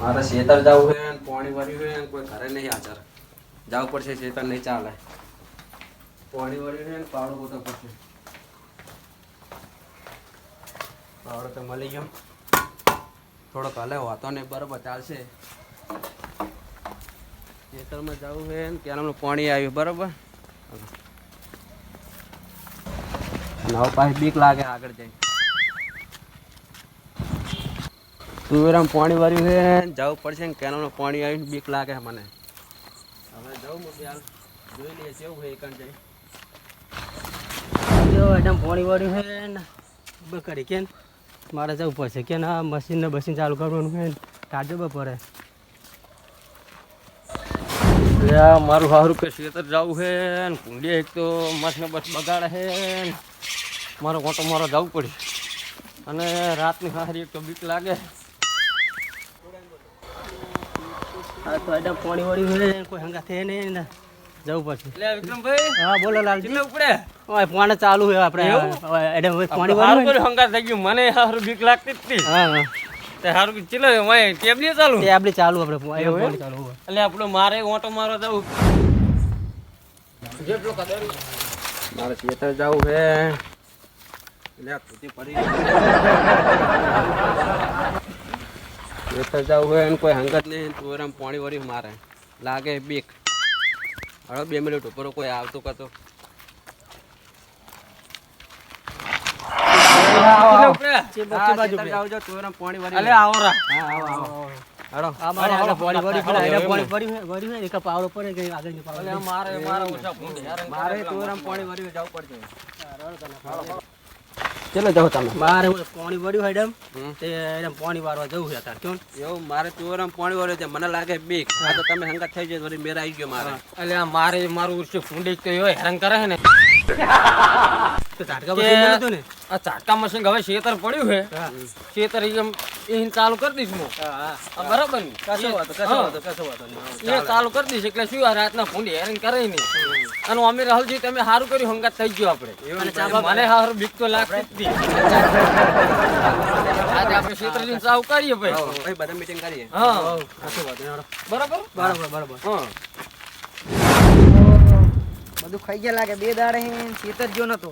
મારે શેતર જવું છે પાણી વળ્યું છે કોઈ ઘરે નહીં હાજર. જવું પડશે, શેતર નહીં ચાલે. પાણી વળ્યું છે પાવડો ગોતો પડશે પાવડો તો મળી ગયો. થોડોક હલે હોતો નહીં, બરોબર ચાલશે. ખેતરમાં જવું છે ને ત્યાંનું પાણી આવ્યું, બરોબર? નવ પાસે બીક લાગે આગળ જઈ તુવેરામ પાણી વાર્યું છે જવું પડશે ને કેનાલનું પાણી આવીને બીક લાગે મને. હવે જવું મૂકી હાલ. જોઈ લઈએ કેવું હોય એકણ જઈ. જો એકદમ પાણી વાળ્યું છે ને બકરી કેન. મારે જવું પડશે કે ના મશીન ને બસીન ચાલુ કરવાનું છે કાઢજો બપોરે. મારું સારું કે ખેતર જવું છે ને કુંડી એક તો મસ્ત ને બસ બગાડે છે મારો ઓટો મારો જવું પડે અને રાતની સારી એક તો બીક લાગે હા તો એકદમ પાણી વાળ્યું છે ને કોઈ હંગા થયે નહીં ને જવું પડશે. એટલે વિક્રમભાઈ. હા બોલો લાલજી. કેટલે ઉપડે. હવે પાણી ચાલુ છે આપણે. હવે હવે પાણી થઈ ગયું. મને સારું બીક લાગતી જ હતી. હા હા. તે સારું કે ચલો ટેબલી ચાલુ? તે આપણે ચાલુ આપણે? પાણી હોય. એટલે આપણો મારે ઓટો મારો જવું. જેટલો કદર મારે જવું છે. એટલે પડી ખેતર જવું છે ને કોઈ હંગત નહીં તુવેરામ પાણી વળી મારે. લાગે બીક. હવે બે મિનિટ ઉપર કોઈ આવતું આ મારે મારે ઓછા મારે તુવેરામ પાણી વળી જવું પડશે. ચલો જાઓ તમે. મારે ઓલું પાણી વળ્યું હમ. તે એમ પાણી વાળવા જવું છે અત્યારે કેમ એવું મારે તુવેરામ પાણી વળ્યું છે મને લાગે બીક. આ તો તમે હંગત થઈ જાય વળી મેરા આવી ગયો મારે. એટલે મારે મારું ઉર્ષ ફૂંડી તો એવો હેરાન કરે છે ને? તો ઝાટકા ને? આ મશીન હવે શેતર પડ્યું છે. શેતર એમ એ ચાલુ કરી દઈશ હું. બરાબર ને? કશો વાતો કશો વાતો કશો વાતો એ ચાલુ. કરી દઈશ એટલે શું આ રાતના ફૂંડી હેરાન કરે નહીં. અને અમે રાહુલજી તમે સારું કર્યું હંગાત થઈ ગયો આપણે. ચા મને સારું બીક તો લાગતી. આજે આપણે જઈને ચાલુ કરીએ ભાઈ. ભાઈ બધા મીટિંગ કરીએ. હા. કશો વાતો નહીં બરાબર? બરાબર બરાબર. હા. બધું ખાઈ ગયા લાગે બે દાડે ખેતર જો નતો.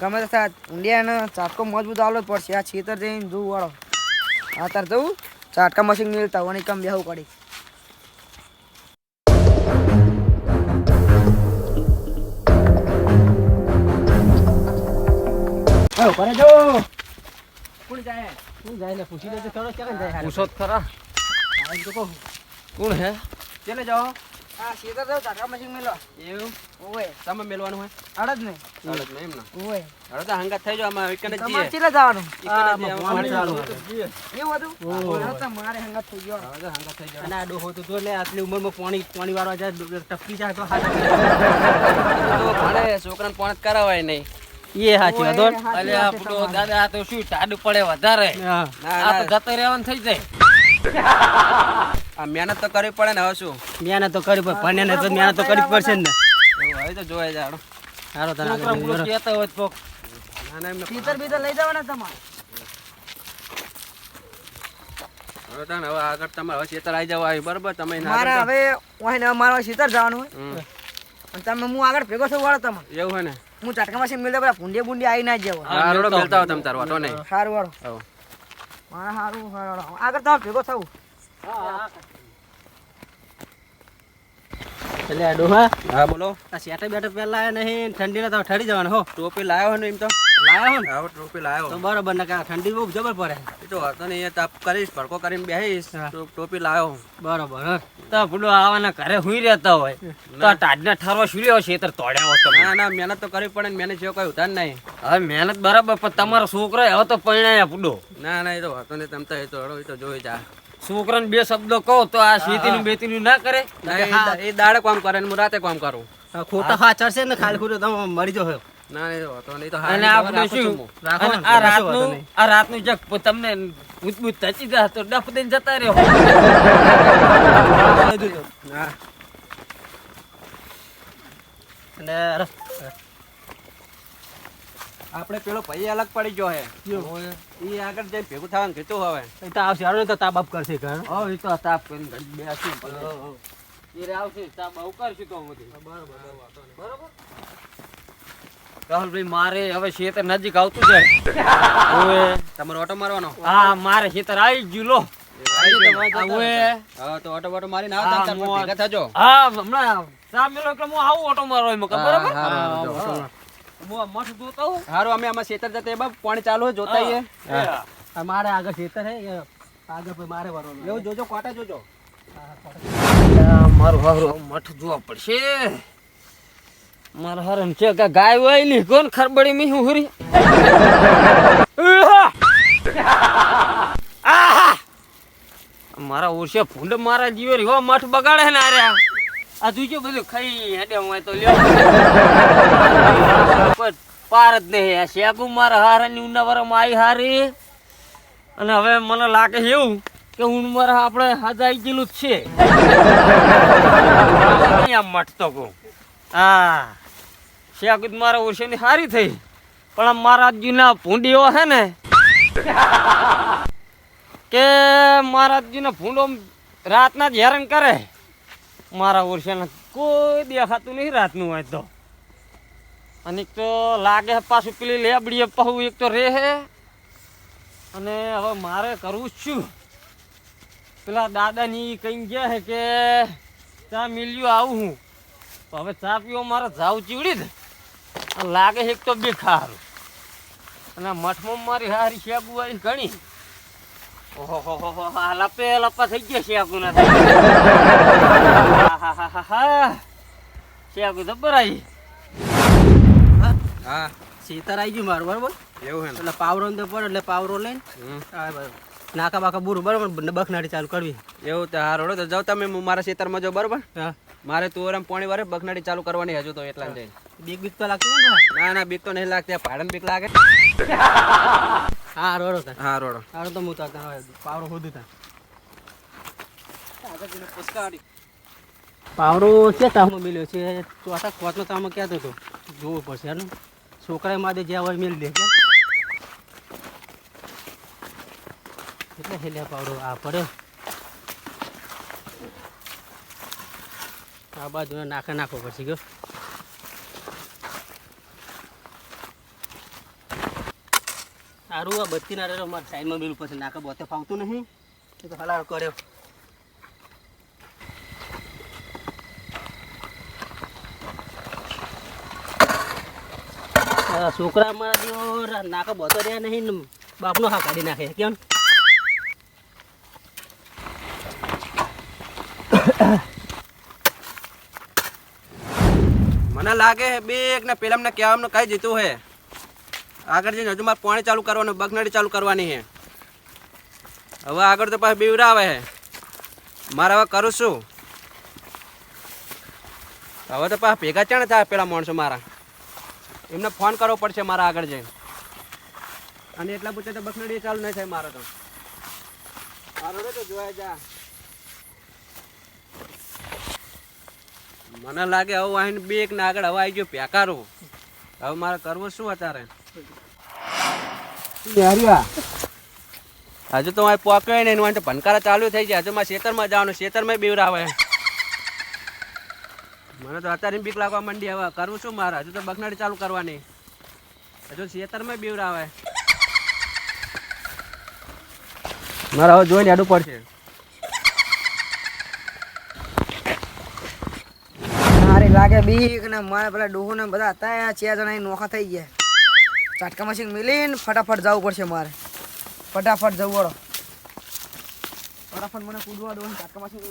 ગમે તે સાથ ઊંડિયાને ચાટકો મજબૂત આવલો જ પડશે. આ છેતર જઈને જોવું વાળો. આ તાર જવું ચાટકા મશીન મિલતા હોય કમ બેહવું પડી. કરે જો કોણ જાય? કોણ જાય ને પૂછી લેજો ચલો ક્યાં જાય પૂછો ખરા. હા, એમ તો કહું. કોણ હે? ચલે જાઓ. આ છેતર જવું ચાટકા મશીન મિલો. એવું? ઓવે તમે મેલવાનું હોય? અડદ ને. ચાલો ને એમ ને? ઓવે હવે તો થઈ જાવ અમે weekend જ તમારે જઈએ. જવાનું? આ જઈએ, ચાલુ પાણી હતું. એવું હતું? ઓહો. મારે હંગાત થઈ ગયો. હવે તો થઈ જાવ અને આ ડોહો તો જો લે આટલી ઉંમરમાં પાણી પાણી વાળવા જાય ટપકી જાય તો હાથ ભણે છોકરાને પોણ કરાવાય નહીં. એ સાચી વાત હો. અલે આપણો દાદા આ તો શું ટાડું પડે વધારે? હા. આ તો જતો રહેવાનું થઈ જાય. આ મહેનત તો કરવી પડે ને હવે શું? મહેનત તો કરવી પડે ભણ્યા ને તો મહેનત તો કરવી પડશે ને. હવે તો જોવાય જાય હાલો. સારો તને આગળ કહેતા હોય તો છેતર બીતર લઈ જવાના તમારે. હવે તો હવે આગળ તમારે હવે ચેતર આવી જવા બરોબર? તમે મારે હવે ઓય ને મારે છેતર જવાનું હોય. અને તમે હું આગળ ભેગો થયો વાળો તમે એવું હોય ને? હું ચાટકામાં મશીન મિલતા પેલા ભૂંડી બુંડી આવી ના જવો. હા રોડો હો તમે તાર વાટો નહીં સારું વાળો હવ. મારે સારું સારું આગળ તમે ભેગો થવું. એટલે ડોહા હા? બોલો. આ શેઠે બેઠે પહેલા આયા નહીં ઠંડીને તો ઠરી જવાનું હો. ટોપી લાવ્યો હો ને એમ તો? લાયો હો ને? હા ટોપી લાવ્યો તો બરાબર ને ઠંડી બહુ જબર પડે. એ તો હતો ને એ તાપ કરીશ ભડકો કરીને બેહીશ ટોપી લાવ્યો બરાબર તો પેલું આવાના ઘરે હુઈ રહેતા હોય. તો ટાઢના ઠારવા શું રહ્યો ખેતર તોડ્યા હોય તમે. ના ના મહેનત તો કરવી પડે ને મહેનત જેવો કોઈ ઉતાર નહીં. હવે મહેનત બરાબર પણ તમારો છોકરો હવે તો પરણાયા પુડો ના ના એ તો હતો ને તમ તો એ તો હળો એ તો જોઈ જા. છોકરાને બે શબ્દો કહો તો આ શેતીનું બેતીનું ના કરે? ના, એ એ દાડે કામ કરે ને હું રાતે કામ કરું. ખોટા હા. છે ને ખાલી ખોટું તમે મરી જાવ ના તો નહીં તો અને આપણે શું? આ રાતનું આ રાતનું જગ તમને ઉજબુજ થચી જાય તો ડફ દઈને જતા રહ્યો અને આપણે પેલો ભાઈ અલગ પડી ગયો હે એ આગળ જઈને ભેગું થવાનું કીધું હવે એ તો આવશે હાલો તો તાપ બાપ કરશે ઘર હો એ તો તાપ કરીને ઘડી બેસી એ આવશે તાપ આવું કરશું તો બરાબર બરાબર રાહુલભાઈ મારે હવે ખેતર નજીક આવતું છે હવે તમારો ઓટો મારવાનો હા મારે ખેતર આવી ગયું લો તો ઓટો બોટો મારીને આવતા હા, તાર પર મોર. ભેગા થજો હા હમણાં મેલો એટલે હું આવું ઓટો મારવા હા, હારું, અમે આમાં ખેતર જતે બાપ. પાણી ચાલુ જોતા. આ મારે આગળ ખેતર હે આગળ મારે વરવાનું એવું જોજો કોટા જોજો. મારું હારું મઠ જોવા પડશે. મારા હારણ છે કે ગાય હોયની કોણ ખરબડી મી હું. હુરી મારા ઓરસે ભૂંડ મારા જીવે રહ્યો મઠ બગાડે ને અરે આ જોજો બધું ખાઈ હેડે હું તો લ્યો. કોઈ પાર જ નહીં આ શેગુ મારા હારાની ઉનાવરમાં આવી હારી. અને હવે મને લાગે છે એવું કે હું મારા આપણે હજાઈ ગયેલું જ છે. આમ મટતો કહું હા. શેગુદ મારા ઓરસેની સારી થઈ. પણ આ મારા જૂના ભૂંડીઓ છે ને, કે મારા જૂના ભૂંડો રાતના જ હેરાન કરે. મારા ઓરસેના કોઈ દેખાતું નહીં રાતનું હોય તો. અને એક તો લાગે છે પાછું પેલી લેબડીએ પાછું એક તો રહે. હે અને હવે મારે કરવું જ શું પેલા દાદાની કઈ ગયા છે કે ચા મિલ્યું આવું હું. હવે ચા પીવો મારે જાવ ચીવડી દે. લાગે છે એક તો બે ખારું અને મઠમાં મારી હારી શેગુ આવી ઘણી. હો હો હો લપે લપા થઈ ગયા શેગુ ના શેગુ જબર આવી? હા. સીતાર આવી ગયું મારું બરાબર? એવું હે એટલે પાવરો ને પડે એટલે પાવરો લઈને હા બરાબર. નાકા બાકા બુરું બરાબર? બખનાડી ચાલુ કરવી. એવું તો હારો તો જાવ તમે મારા ખેતરમાં જાઉં બરોબર? હા. મારે તુવરમ પોણી વારે બખનાડી ચાલુ કરવાની હજુ તો એટલા જઈને બીક બીક તો લાગતું ને ના બીક તો નહીં લાગતી ભાડન બીક લાગે. હા રોડો હા રોડો હારો. તો હું પાવરો હોદું તા પાવરો છે તામાં મિલ્યો છે. ચોથા ખોટનો તામાં ક્યાં હતો જોવું પડશે છોકરાએ માદે જ્યાં હોય મિલ દે કેમ એટલે પાવડો આ પડ્યો. આ બાજુ નાખે નાખો પછી ગયો. સારું આ બત્તી ના રહ્યો, મારા સાઈડમાં બિલ પછી નાકા બોતે ફાવતું નહીં. એ તો હલાળ કર્યો. છોકરા મારા નાકા બોતો રહ્યા નહીં બાપનો હા કાઢી નાખે, કેમ? મને લાગે છે બે એક ને પેલા કહેવાનું કઈ જીતું છે આગળ જઈને હજુ મારે પાણી ચાલુ કરવાનું, બગનડી ચાલુ કરવાની છે હવે આગળ તો પાછું બીવરા આવે છે મારે હવે કરું શું? હવે તો પાછા ભેગા ચણ થાય પેલા માણસો મારા. એમને ફોન કરવો પડશે મારા આગળ જઈને. અને એટલા પૂછે તો બસનડી ચાલુ નહીં થાય મારે તો. મારો તો જોયા જા. મને લાગે હવે આઈને બે એક ના આગળ હવે આવી ગયો પેકારો હવે મારે કરવું શું અત્યારે? હજુ તો અહીં પોકે નહીં એનું તો ભનકારા ચાલુ થઈ જાય હજુ મારે ખેતરમાં જવાનું ખેતરમાં બીવરાવે મને તો અત્યારે બીક લાગવા માંડી હવે. કરવું શું મારે? હજુ તો બગનાડી ચાલુ કરવાની. હજુ ખેતરમાં બીવરાવે મારે હવે જોઈને આડું પડશે મારે લાગે બીક ને મારે પેલા ડોહો ને બધા હતા ચાર જણા નોખા થઈ ગયા. ચાટકા મશીન મિલીને ફટાફટ જવું પડશે મારે. ફટાફટ જવું વાળો. ફટાફટ મને કૂદવા દો ચાટકા મશીન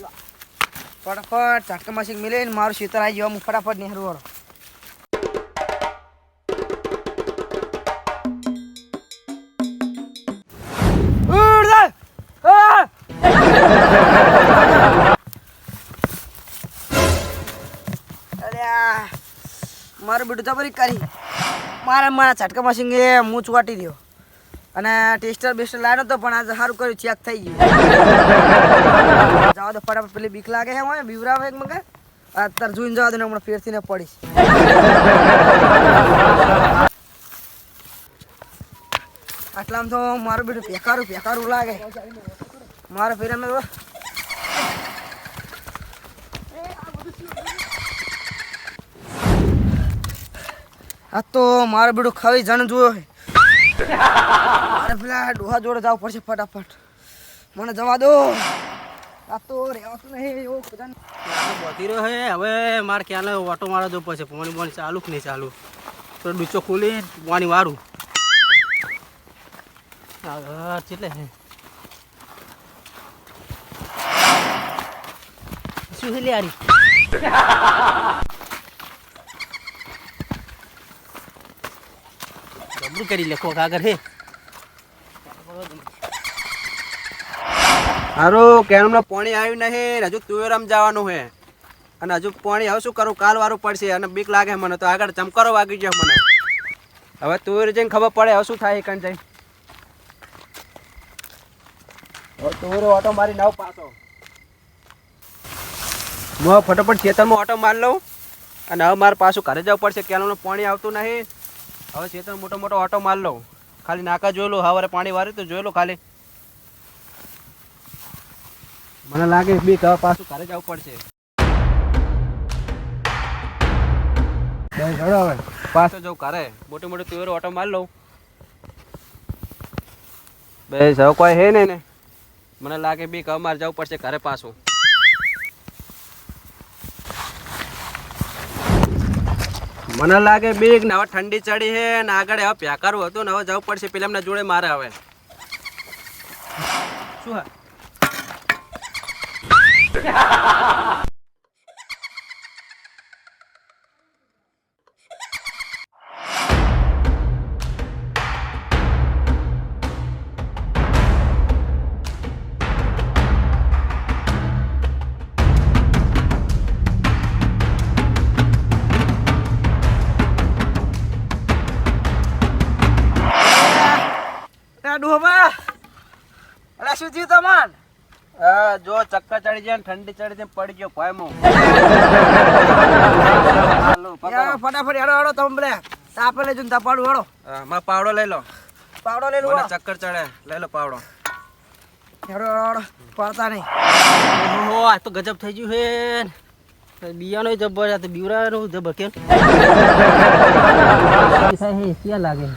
ફટાફટ ચાટકા મશીન મિલીને મારું શીતળ આવી ગયો હું ફટાફટ નિહારું જબરી કરી. મારા મારા છટકા સિંગે હું ચોટી રહ્યો અને ટેસ્ટર બેસ્ટર લાવ્યો તો પણ આજે સારું કર્યું ચેક થઈ ગયું. જાવ તો ફટાફટ પેલી બીક લાગે છે મને બીવરાવે એક મગર અત્યારે જોઈને જવા દે, ને હમણાં ફેરથી ને પડીશ. આટલામાં તો મારું બેટું પેકારું પેકારું લાગે. મારા ફેરામાં તો આ તો મારે બેટું ખાવી જાણ જોયો મારે પેલા ડોહા જોડે જવું પડશે ફટાફટ. મને જવા દો. આ તો રહેવાતું નહીં, એવો બોતી રહ્યો હે. હવે મારે ક્યાં ઓટો મારા જવું પડશે. પાણી પાણી ચાલુ કે નહીં ચાલુ? તો ડૂચો ખોલી પાણી વારું. એટલે શું છે લ્યારી? જબરું કરી લે કોક આગળ, હે. હારું કેરમમાં પાણી આવ્યું નહીં, હજુ તુવેરામ જવાનું છે. અને હજુ પાણી હવે શું કરું કાલ વારું પડશે અને બીક લાગે મને, તો આગળ ચમકારો વાગી ગયો મને. હવે તુવેર જઈને ખબર પડે, હવે શું થાય કણ જઈ તુવેરો ઓટો મારી નાવ પાછો. હું ફટાફટ ખેતરમાં ઓટો મારી લઉં. અને હવે મારે પાછું ઘરે જવું પડશે, કેરમનું પાણી આવતું નહીં. હવે ચેતન મોટો મોટો ઓટો માર લઉં ખાલી નાકા જોઈ લઉં હવે પાણી વાર્યું તો જોઈ ખાલી. મને લાગે બી હવે પાછું ઘરે જવું પડશે. હવે. પાછો જવું ઘરે. મોટી મોટી તુવેરો ઓટો માર લઉં. બે હવે કોઈ હે ને. મને લાગે બી હવે મારે જવું પડશે ઘરે પાછું. મને લાગે બીક ને હવે ઠંડી ચડી છે ને આગળ હવે પ્યાકારું હતું ને હવે જવું પડશે. પેલા એમના જોડે મારે હવે. શું હા? ચડી જાય ઠંડી ચડી જાય પડી ગયો. યાર ફટાફટ હેડો હેડો તમે બોલે તાપે લેજો ને તાપાડું હેડો. હા, પાવડો લઈ લો. પાવડો લઈ લો ચક્કર ચડે. લઈ લો પાવડો. હેડો હેડો પડતા નહીં. ઓહો આ તો ગજબ થઈ ગયું હે બિયાનો જબ્બર આ તો બીવરાનો જબ્બર કેમ? ક્યાં લાગે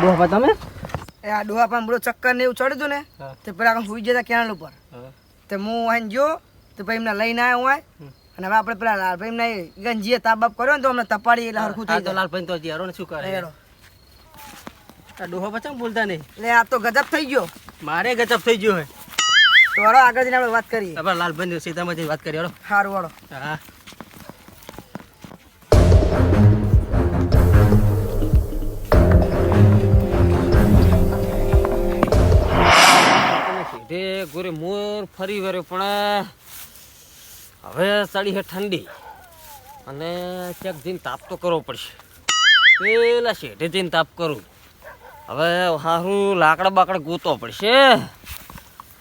ડોહા તમે? એ આ ડોહા પણ બધું ચક્કર ને એવું ચડ્યું ને તે પેલા આમ સુઈ જતા કેનાલ ઉપર. તે હું અહીં જો તો પછી એમને લઈને આવ્યો હોય અને હવે આપણે પેલા લાલભાઈ એમને ગંજીએ તાપ બાપ કર્યો ને તો અમને તપાડી એટલે હરખું થઈ જાય. લાલભાઈ તો જીયારો ને શું કરે? આ ડોહા પછી બોલતા નહીં? એટલે આ તો ગજબ થઈ ગયો. મારે ગજબ થઈ ગયો હે. તો આગળ જઈને આપણે વાત કરીએ. આપણે લાલભાઈ સીતામાં જઈ વાત કરી હારું સારું હેડો હા. સીધે ગોરે મોર ફરી વર્યો પણ હવે ચડી છે ઠંડી. અને ક્યાંક જઈને તાપ તો કરવો પડશે. પેલા શેઠે જઈને તાપ કરું. હવે સારું લાકડા બાકડા ગોતવો પડશે.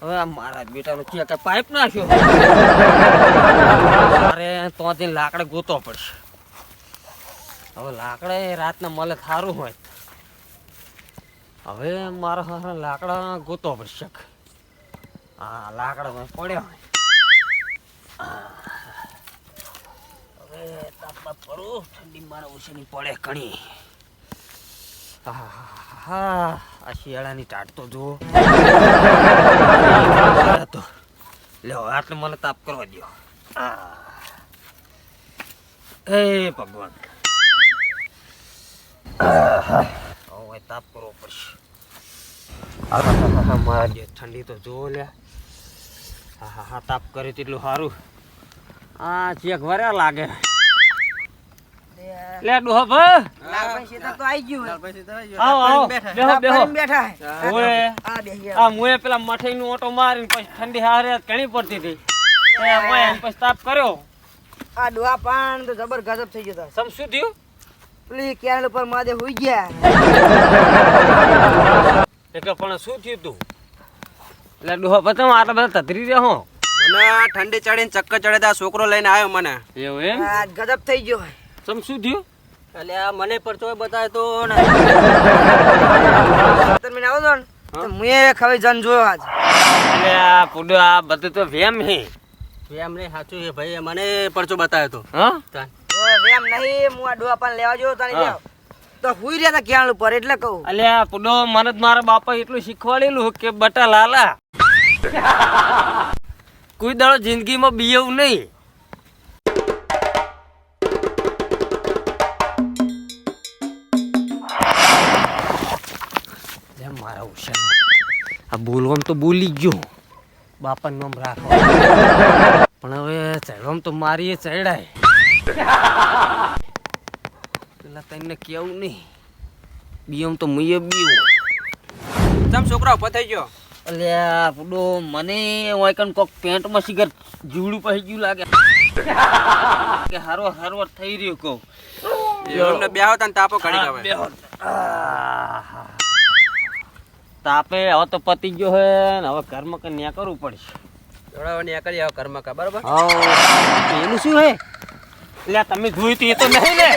હવે આ મારા બેટાનો કઈ પાઇપ નાખ્યો? મારે તો જઈને લાકડા ગોતવો પડશે. હવે લાકડા એ રાતના મળે સારું હોય. હવે મારા લાકડા ગોતવો પડશે. હા લાકડા પડ્યો. હોય હવે તાપ બાપ ઠંડીમાં ઓછાની પડે ઘણી. હા આ શિયાળાની ટાટ તો જુઓ. લ્યો, આટલે મને તાપ કરવા દો હે ભગવાન. હવે તાપ કરવો પડશે. ઠંડી તો જુઓ લ્યા. હા હા હા તાપ કરે તેટલું સારું આ ચેક વર્યા લાગે. લે ડોહો ભા. તો આવી ગયું આવો આવો. બેહો બેહો બેઠા હે. આ મુએ પેલા મઠાઈ નું ઓટો મારીને પછી ઠંડી હારે ઘણી પડતી હતી. એ પછી તાપ કર્યો. આ ડોહા પાન તો જબર ગજબ થઈ ગયો સમ શું થયું? પેલી કેનાલ ઉપર માદે હોઈ ગયા. એટલે પણ શું થયું તું? એટલે ડોહો બતાવ આટલા બધા તતરી રહ્યા હું. મને ઠંડી ચડીને ચક્કર ચડે તો છોકરો લઈને આવ્યો મને. એવું એમ? ગજબ થઈ ગયો તમ શું થયું? એટલે આ મને પરચો બતાવ્યો તો ને. તમે આવો છો ને તો હું એ જન જોયો આજ. એટલે આ પુડો આ બધું તો વેમ હે. વેમ નહીં સાચું છે ભાઈ મને પરચો બતાવ્યો તો. હા? વેમ નહીં હું આ ડોહા પણ લેવા જોયો તને જાવ તો હુઈ રહ્યા હતા ક્યાં ઉપર એટલે કહું. અલ્યા પુડો મને મારા બાપા એટલું શીખવાડેલું કે બટા લાલા. કોઈ દાડો જિંદગીમાં બીયવું નહીં. મારા ઉષા આ બોલવામાં તો બોલી ગયો. બાપાનું નામ રાખો. પણ હવે ચડવામાં તો મારી ચડાય. પેલા તને કેવું નહીં. બીયમ તો મુયે બીયું તમ છોકરા ઊભો ગયો? અલ્યા પુડો મને વાયકન કોક પેન્ટમાં સિગર જીવડું પહી ગયું લાગે. કે હારો હારો થઈ રહ્યો કહું. એમને બે આવતા ને તાપો કાઢી આવે. બેહો. તાપે હવે તો પતી ગયો હે ને હવે કર્મ કે ન્યા કરવું પડશે. જોડાવાની કરી આવો કર્મ કા બરોબર? એનું શું હે? એટલે તમે જોયું તો એ તો નહીં ને?